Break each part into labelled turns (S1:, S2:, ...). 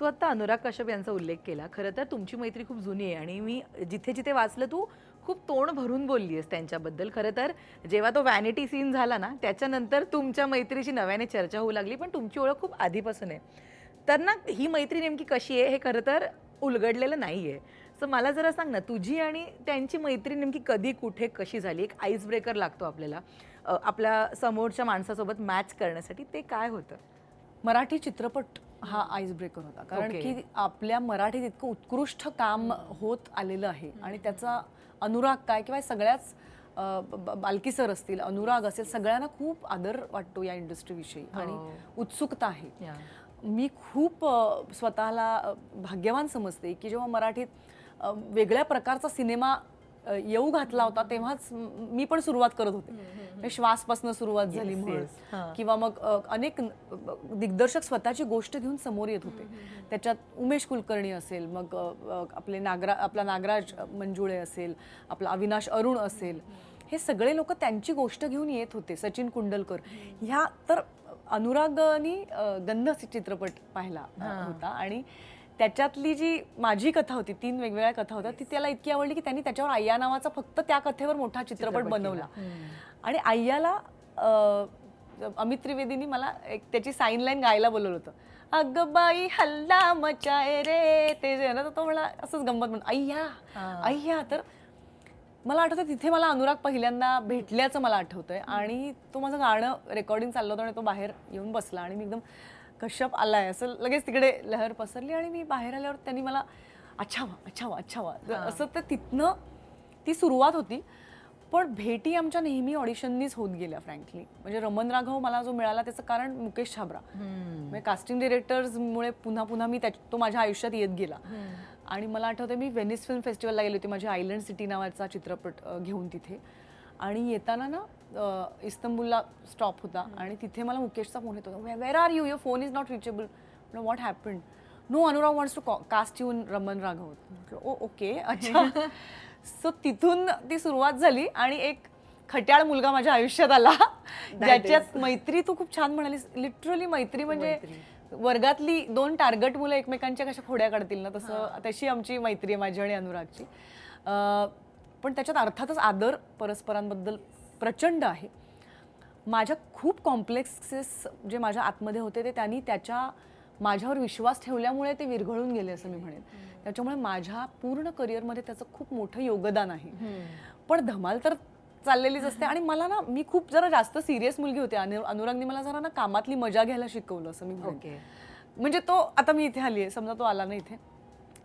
S1: तू आता अनुराग कश्यप यांचा उल्लेख केला. खरं तर तुमची मैत्री खूप जुनी आहे आणि मी जिथे जिथे वाचलं तू खूप तोंड भरून बोलली आहेस त्यांच्याबद्दल. खरं तर जेव्हा तो वॅनिटी सीन झाला ना त्याच्यानंतर तुमच्या मैत्रीची नव्याने चर्चा होऊ लागली पण तुमची ओळख खूप आधीपासून आहे. तर ना ही मैत्री नेमकी कशी आहे हे खरं तर उलगडलेलं नाही आहे सो मला जरा सांग ना तुझी आणि त्यांची मैत्री नेमकी कधी कुठे कशी झाली? एक आईस ब्रेकर लागतो आपल्याला. आपल्या समोरच्या माणसासोबत मॅच करण्यासाठी ते काय होतं?
S2: मराठी चित्रपट हा आईस ब्रेकर होता. कारण
S1: Okay.
S2: की आपल्या मराठीत इतकं उत्कृष्ट काम होत आलेलं आहे. आणि त्याचा अनुराग काय किंवा सगळ्याच बालकी सर असतील अनुराग असेल सगळ्यांना खूप आदर वाटतो या इंडस्ट्रीविषयी आणि
S1: हो.
S2: उत्सुकता आहे. मी खूप स्वतःला भाग्यवान समजते की जेव्हा मराठीत वेगळ्या प्रकारचा सिनेमा येऊ घातला होता तेव्हाच म- पण सुरुवात करत होते. म्हणजे श्वासपासून सुरुवात झाली म्हणून. किंवा मग अनेक दिग्दर्शक स्वतःची गोष्ट घेऊन समोर येत होते. त्याच्यात उमेश कुलकर्णी असेल मग आपले नागरा आपला नागराज मंजुळे असेल आपला अविनाश अरुण असेल हे सगळे लोक त्यांची गोष्ट घेऊन येत होते सचिन कुंडलकर. ह्या तर अनुरागनी गंध चित्रपट पाहिला. होता. आणि त्याच्यातली जी माझी कथा होती तीन वेगवेगळ्या कथा होत्या ती त्याला इतकी आवडली की त्यांनी त्याच्यावर आय्या नावाचा फक्त त्या कथेवर मोठा चित्रपट बनवला. आणि आय्याला अमित त्रिवेदीनी मला एक त्याची साईन लाईन गायला बोलवलं होतं. अगं बाई हल्ला मचाय रे. ते जे ना तो मला असंच गंमत म्हणून अय्या. अय्या तर मला आठवतं तिथे मला अनुराग पहिल्यांदा भेटल्याचं मला आठवतंय. आणि तो माझं गाणं रेकॉर्डिंग चाललं होतं आणि तो बाहेर येऊन बसला आणि मी एकदम कश्यप आलाय. असं लगेच तिकडे लहर पसरली आणि मी बाहेर आल्यावर त्यांनी मला अच्छा वा अच्छा वा अच्छा. वा तर असं तर तिथनं ती सुरुवात होती पण भेटी आमच्या नेहमी ऑडिशननीच होत गेल्या फ्रँकली. म्हणजे रमन राघव मला जो मिळाला त्याचं कारण मुकेश छाबरा. म्हणजे कास्टिंग डिरेक्टर्समुळे पुन्हा पुन्हा मी त्या तो माझ्या आयुष्यात येत गेला. आणि मला आठवतं मी व्हेनिस फिल्म फेस्टिवलला गेली होती माझी आयलंड सिटी नावाचा चित्रपट घेऊन तिथे. आणि येताना ना इस्तंबुलला स्टॉप होता. आणि तिथे मला मुकेशचा फोन येत होता. Where are you your phone is not reachable what happen no Anurag wants to cast you Raman Raghav म्हटलं, ओ ओके अच्छा. सो तिथून ती सुरुवात झाली आणि एक खट्याळ मुलगा माझ्या आयुष्यात आला. ज्याच्यात मैत्री तू खूप छान म्हणालीस. लिटरली मैत्री म्हणजे वर्गातली दोन टार्गेट मुलं एकमेकांच्या कशा खोड्या काढतील ना तसं तशी आमची मैत्री आहे माझी आणि अनुरागची. पण त्याच्यात अर्थातच आदर परस्परांबद्दल प्रचंड आहे. माझ्या खूप कॉम्प्लेक्सेस जे माझ्या आतमध्ये होते ते त्यांनी त्याच्या माझ्यावर विश्वास ठेवल्यामुळे ते विरघळून गेले असं मी म्हणेन. त्याच्यामुळे माझ्या पूर्ण करिअरमध्ये त्याचं खूप मोठं योगदान आहे. पण धमाल तर चाललेलीच असते आणि मला ना मी खूप जरा जास्त सिरियस मुलगी होते. अनु अनुरागने मला जरा ना कामातली मजा घ्यायला शिकवलं असं मी म्हणजे तो आता मी इथे आली आहे समजा तो आला ना इथे.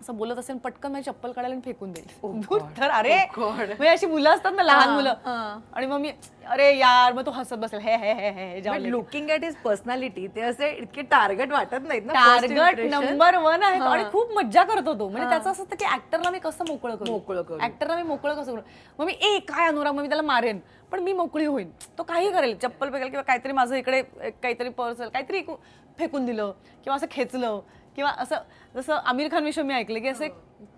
S2: असं बोलत असेल पटकन माझी चप्पल काढायला आणि फेकून देईल दूर तर अरे
S1: Oh.
S2: म्हणजे अशी मुलं असतात ना लहान मुलं. आणि मग मी अरे यार मग तो हसत बसेल हे हे हे हे.
S1: लुकिंग ऍट इज पर्सनॅलिटी ते असे इतके टार्गेट वाटत नाहीत ना
S2: टार्गेट. नंबर वन आहे. आणि खूप मज्जा करतो तो म्हणजे. त्याचं असं असतं की ऍक्टरला मी कसं मोकळं करू
S1: मोकळं करू.
S2: ऍक्टरला मी मोकळं कसं करू मग मी ए काय अनुराग मग मी त्याला मारेन पण मी मोकळी होईन. तो काही करेल. चप्पल फेकेल किंवा काहीतरी माझं इकडे काहीतरी पर्स काहीतरी फेकून दिलं किंवा असं खेचलं किंवा असं जसं आमिर खान विषयी मी ऐकलं की असे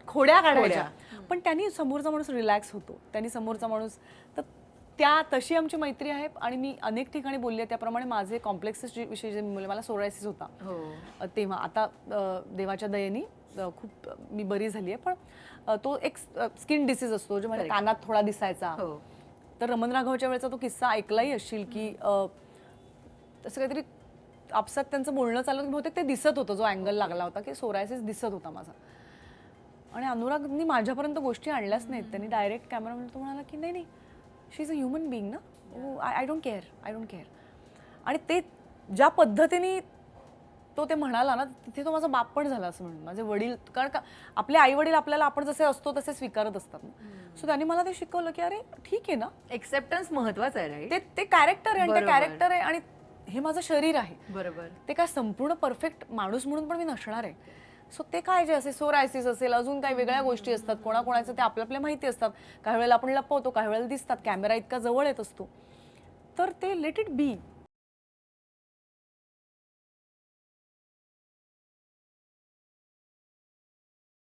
S2: खोड्या काढायच्या. पण त्यांनी समोरचा माणूस रिलॅक्स होतो. त्यांनी समोरचा माणूस तर त्या तशी आमची मैत्री आहे आणि मी अनेक ठिकाणी बोलली आहे. त्याप्रमाणे माझे कॉम्प्लेक्सेस विषयी जे मी बोलले मला सोरायसिस होता.
S1: हो.
S2: तेव्हा. आता देवाच्या दयेने खूप मी बरी झाली आहे. पण तो एक स्किन डिसीज असतो जो
S1: Correct.
S2: कानात थोडा दिसायचा.
S1: हो.
S2: तर रमण राघवच्या वेळेचा तो किस्सा ऐकलाही असशील की तसं काहीतरी आपसात त्यांचं बोलणं चाललं होतं, बहुतेक ते दिसत होतं जो अँगल लागला होता की सोरायसिस दिसत होता माझा. आणि अनुरागनी माझ्यापर्यंत गोष्टी आणल्याच नाहीत. त्यांनी डायरेक्ट कॅमेरामॅन तो म्हणाला की नाही नाही she is a human being ना. I I don't care I don't care आणि ते ज्या पद्धतीने तो ते म्हणाला ना तिथे तो माझा बाप पण झाला असं म्हणून माझे वडील कारण का आपले आई वडील आपल्याला आपण जसे असतो तसे स्वीकारत असतात ना. सो त्यांनी मला ते शिकवलं की अरे ठीक आहे ना.
S1: एक्सेप्टन्स महत्वाचं आहे
S2: ते ते कॅरेक्टर आहे आणि ते. कॅरेक्टर आहे आणि हे माझं शरीर आहे.
S1: बरोबर.
S2: ते काय संपूर्ण परफेक्ट माणूस म्हणून पण मी नसणार आहे. सो ते काय जे असे सोरायसिस असेल अजून काही वेगळ्या गोष्टी असतात कोणाकोणाचं ते आपल्या आपल्या माहिती असतात. काही वेळेला आपण लपवतो काही वेळेला दिसतात कॅमेरा इतका जवळ येत असतो. तर ते लेट इट बी